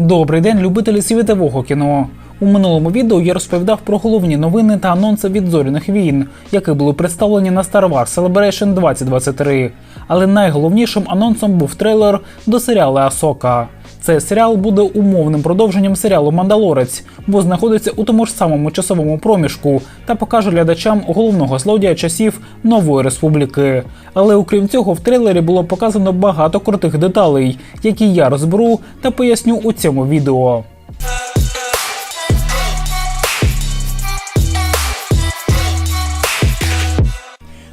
Добрий день, любителі світового кіно. У минулому відео я розповідав про головні новини та анонси від зоряних війн, які були представлені на Star Wars Celebration 2023. Але найголовнішим анонсом був трейлер до серіалу Асока. Цей серіал буде умовним продовженням серіалу Мандалорець, бо знаходиться у тому ж самому часовому проміжку та покаже глядачам головного злодія часів нової республіки. Але окрім цього, в трейлері було показано багато крутих деталей, які я розберу та поясню у цьому відео.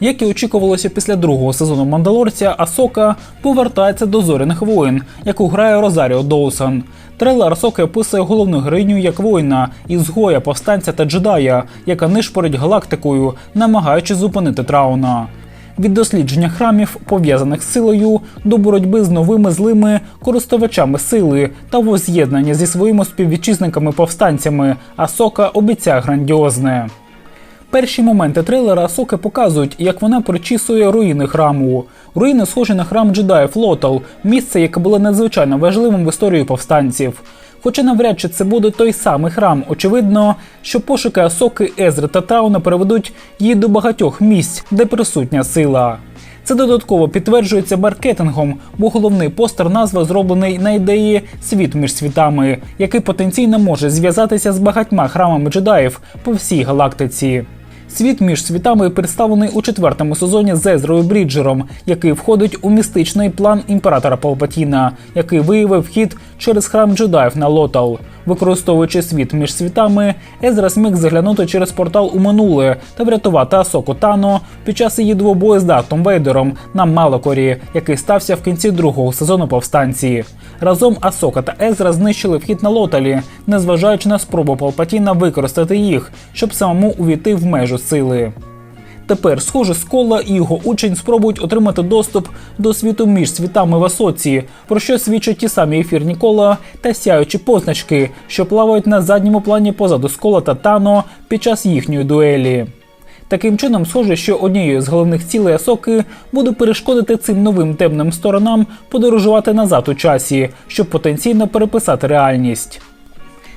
Як і очікувалося після другого сезону Мандалорця, Асока повертається до зоряних воїн, яку грає Розаріо Доусон. Трейлер Асоки описує головну героїню як воїна, ізгоя, повстанця та джедая, яка нишпорить галактикою, намагаючись зупинити Трауна. Від дослідження храмів, пов'язаних з силою, до боротьби з новими злими користувачами сили та воз'єднання зі своїми співвітчизниками-повстанцями, Асока обіцяє грандіозне. Перші моменти трейлера Асоки показують, як вона причісує руїни храму. Руїни схожі на храм джедаїв Лотал, місце, яке було надзвичайно важливим в історії повстанців. Хоча навряд чи це буде той самий храм, очевидно, що пошуки Асоки, Езри та Тауна переведуть її до багатьох місць, де присутня сила. Це додатково підтверджується маркетингом, бо головний постер назва зроблений на ідеї світ між світами, який потенційно може зв'язатися з багатьма храмами джедаїв по всій галактиці. Світ між світами представлений у четвертому сезоні з Езрою Бріджером, який входить у містичний план імператора Палпатіна, який виявив вхід через храм джедаїв на Лотал. Використовуючи світ між світами, Езра зміг заглянути через портал у минуле та врятувати Асоку Тано під час її двобою з Дартом Вейдером на Малокорі, який стався в кінці другого сезону повстанці. Разом Асока та Езра знищили вхід на Лоталі, незважаючи на спробу Палпатіна використати їх, щоб самому увійти в межу сили. Тепер, схоже, Скола і його учень спробують отримати доступ до світу між світами в Асоці, про що свідчать ті самі ефірні кола та сяючі позначки, що плавають на задньому плані позаду Скола та Тано під час їхньої дуелі. Таким чином, схоже, що однією з головних цілей Асоки буде перешкодити цим новим темним сторонам подорожувати назад у часі, щоб потенційно переписати реальність.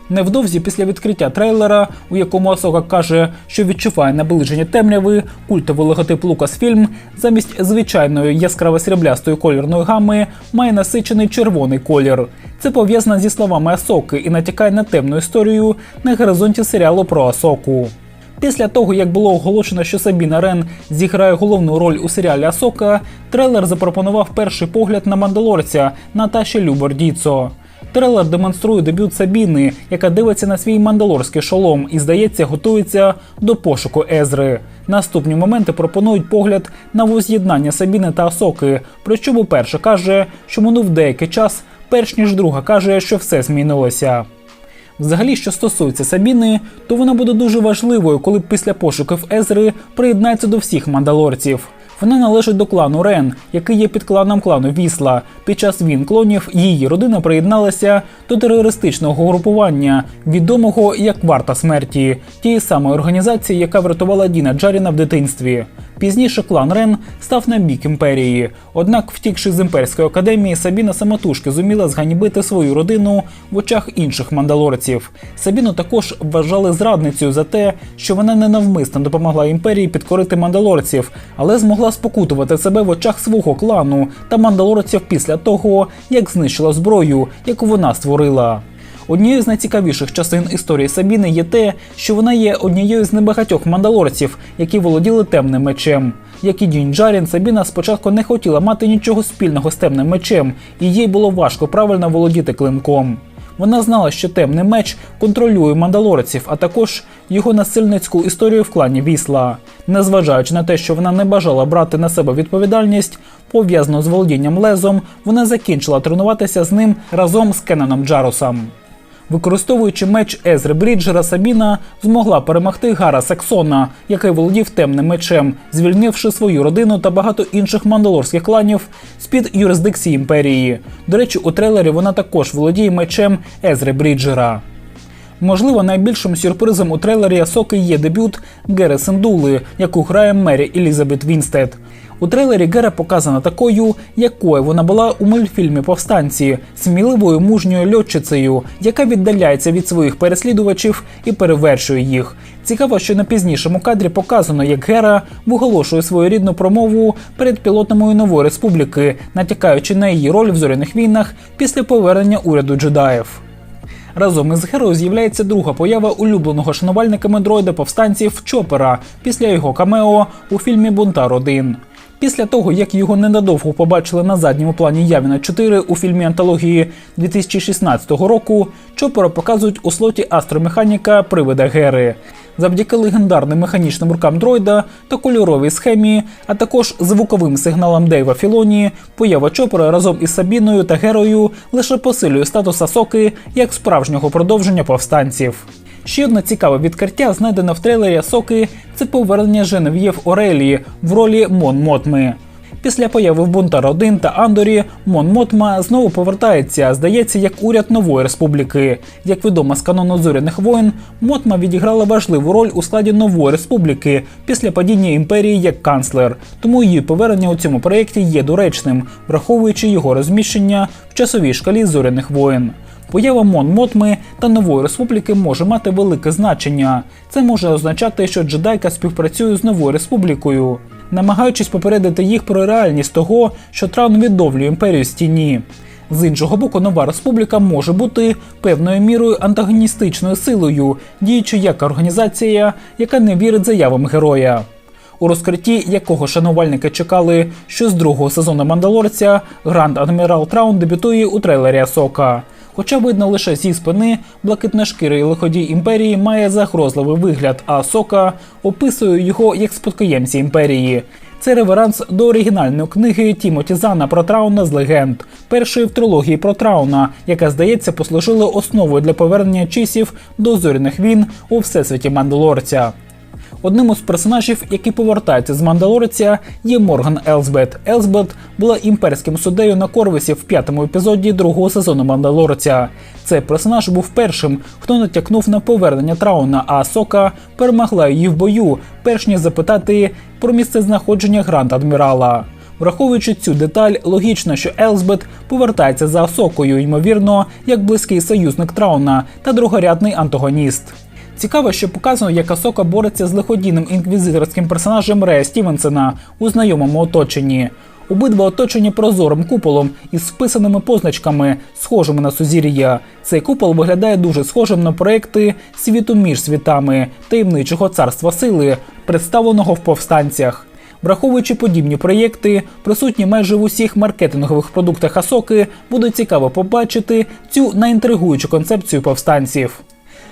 Невдовзі після відкриття трейлера, у якому Асока каже, що відчуває наближення темряви, культовий логотип Lucasfilm замість звичайної яскраво сріблястої кольорної гами має насичений червоний колір. Це пов'язано зі словами Асоки і натякає на темну історію на горизонті серіалу про Асоку. Після того, як було оголошено, що Сабіна Рен зіграє головну роль у серіалі Асока, трейлер запропонував перший погляд на мандалорця Наташі Любор Діцо. Трейлер демонструє дебют Сабіни, яка дивиться на свій мандалорський шолом і, здається, готується до пошуку Езри. Наступні моменти пропонують погляд на воз'єднання Сабіни та Асоки, про що перша каже, що минув деякий час, перш ніж друга каже, що все змінилося. Взагалі, що стосується Сабіни, то вона буде дуже важливою, коли після пошуків Езри приєднається до всіх мандалорців. Вона належить до клану Рен, який є під кланом клану Вісла. Під час війн клонів її родина приєдналася до терористичного групування, відомого як Варта смерті, тієї самої організації, яка врятувала Діна Джаріна в дитинстві. Пізніше клан Рен став на бік імперії. Однак, втікши з імперської академії, Сабіна самотужки зуміла зганьбити свою родину в очах інших мандалорців. Сабіну також вважали зрадницею за те, що вона ненавмисно допомогла імперії підкорити мандалорців, але змогла спокутувати себе в очах свого клану та мандалорців після того, як знищила зброю, яку вона створила. Однією з найцікавіших частин історії Сабіни є те, що вона є однією з небагатьох мандалорців, які володіли темним мечем. Як і Дінь Джарін, Сабіна спочатку не хотіла мати нічого спільного з темним мечем, і їй було важко правильно володіти клинком. Вона знала, що темний меч контролює мандалорців, а також його насильницьку історію в клані Вісла. Незважаючи на те, що вона не бажала брати на себе відповідальність, пов'язану з володінням лезом, вона закінчила тренуватися з ним разом з Кенаном Джарусом. Використовуючи меч Езри Бріджера, Сабіна змогла перемогти Гара Саксона, який володів темним мечем, звільнивши свою родину та багато інших мандалорських кланів з-під юрисдикції імперії. До речі, у трейлері вона також володіє мечем Езри Бріджера. Можливо, найбільшим сюрпризом у трейлері Асоки є дебют Гери Сендули, яку грає Мері Елізабет Вінстед. У трейлері Гера показана такою, якою вона була у мультфільмі Повстанці, сміливою мужньою льотчицею, яка віддаляється від своїх переслідувачів і перевершує їх. Цікаво, що на пізнішому кадрі показано, як Гера виголошує свою рідну промову перед пілотами нової республіки, натякаючи на її роль в зоряних війнах після повернення уряду джедаїв. Разом із Герою з'являється друга поява улюбленого шанувальниками дроїда повстанців Чопера після його камео у фільмі Бунтар 1 Після того, як його ненадовго побачили на задньому плані Явіна 4 у фільмі антології 2016 року, Чопера показують у слоті астромеханіка привида Гери. Завдяки легендарним механічним рукам дроїда та кольоровій схемі, а також звуковим сигналам Дейва Філоні, поява Чопера разом із Сабіною та Герою лише посилює статус Асоки як справжнього продовження повстанців. Ще одне цікаве відкриття, знайдено в трейлері Асоки, це повернення Женев'єв Орелії в ролі Мон Мотми. Після появи в Бунтар 1 та Андорі Мон Мотма знову повертається, здається, як уряд нової республіки. Як відомо з канону зоряних воїн, Мотма відіграла важливу роль у складі нової республіки після падіння імперії як канцлер. Тому її повернення у цьому проєкті є доречним, враховуючи його розміщення в часовій шкалі зоряних воїн. Поява Мон Мотми та нової республіки може мати велике значення. Це може означати, що джедайка співпрацює з новою республікою, намагаючись попередити їх про реальність того, що Траун відновлює імперію з тіні. З іншого боку, нова республіка може бути певною мірою антагоністичною силою, діючи як організація, яка не вірить заявам героя. У розкритті якого шанувальники чекали, що з другого сезону Мандалорця Гранд Адмірал Траун дебютує у трейлері Асока. Хоча видно лише зі спини, блакитношкірий лиходій імперії має загрозливий вигляд, а Сока описує його як спадкоємці імперії. Це реверанс до оригінальної книги Тімоті Зана про Трауна з легенд, першої в трилогії про Трауна, яка, здається, послужила основою для повернення часів до зоряних війн у всесвіті Мандалорця. Одним із персонажів, який повертається з Мандалорця, є Морган Елсбет. Елсбет була імперським суддею на Корвесі в п'ятому епізоді другого сезону Мандалорця. Цей персонаж був першим, хто натякнув на повернення Трауна, а Сока перемогла її в бою, перш ніж запитати про місце знаходження Гранд Адмірала. Враховуючи цю деталь, логічно, що Елсбет повертається за Осокою, ймовірно, як близький союзник Трауна та другорядний антагоніст. Цікаво, що показано, як Асока бореться з лиходійним інквізиторським персонажем Рея Стівенсена у знайомому оточенні. Обидва оточені прозорим куполом із списаними позначками, схожими на сузір'я. Цей купол виглядає дуже схожим на проекти світу між світами, таємничого царства сили, представленого в повстанцях. Враховуючи подібні проєкти, присутні майже в усіх маркетингових продуктах Асоки, буде цікаво побачити цю наінтригуючу концепцію повстанців.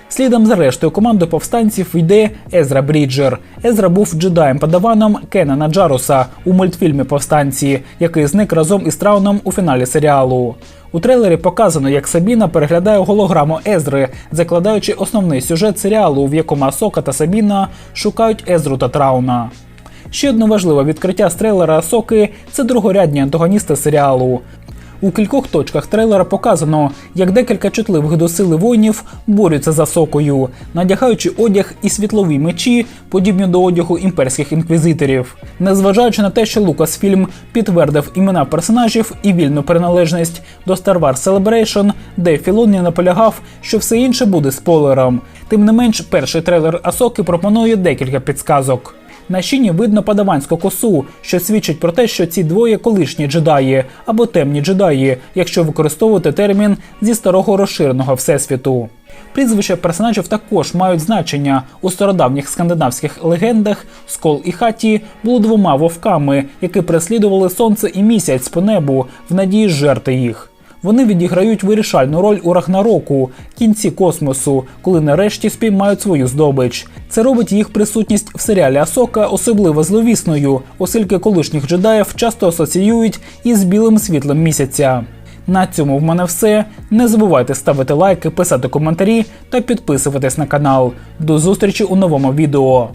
Слідом за рештою команди повстанців йде Езра Бріджер. Езра був джедаєм падаваном Кенана Джаруса у мультфільмі Повстанці, який зник разом із Трауном у фіналі серіалу. У трейлері показано, як Сабіна переглядає голограму Езри, закладаючи основний сюжет серіалу, в якому Асока та Сабіна шукають Езру та Трауна. Ще одне важливе відкриття з трейлера Асоки це другорядні антагоністи серіалу. У кількох точках трейлера показано, як декілька чутливих до сили воїнів борються за сокою, надягаючи одяг і світлові мечі, подібні до одягу імперських інквізиторів. Незважаючи на те, що Лукасфільм підтвердив імена персонажів і вільну приналежність до Star Wars Celebration, де Філоні наполягав, що все інше буде спойлером. Тим не менш, перший трейлер Асоки пропонує декілька підсказок. На щині видно падаванську косу, що свідчить про те, що ці двоє колишні джедаї або темні джедаї, якщо використовувати термін зі старого розширеного всесвіту. Прізвища персонажів також мають значення у стародавніх скандинавських легендах. Скол і хаті були двома вовками, які переслідували сонце і місяць по небу в надії жерти їх. Вони відіграють вирішальну роль у Рагнароку, кінці космосу, коли нарешті спіймають свою здобич. Це робить їх присутність в серіалі Асока особливо зловісною, оскільки колишніх джедаїв часто асоціюють із білим світлом місяця. На цьому в мене все. Не забувайте ставити лайки, писати коментарі та підписуватись на канал. До зустрічі у новому відео.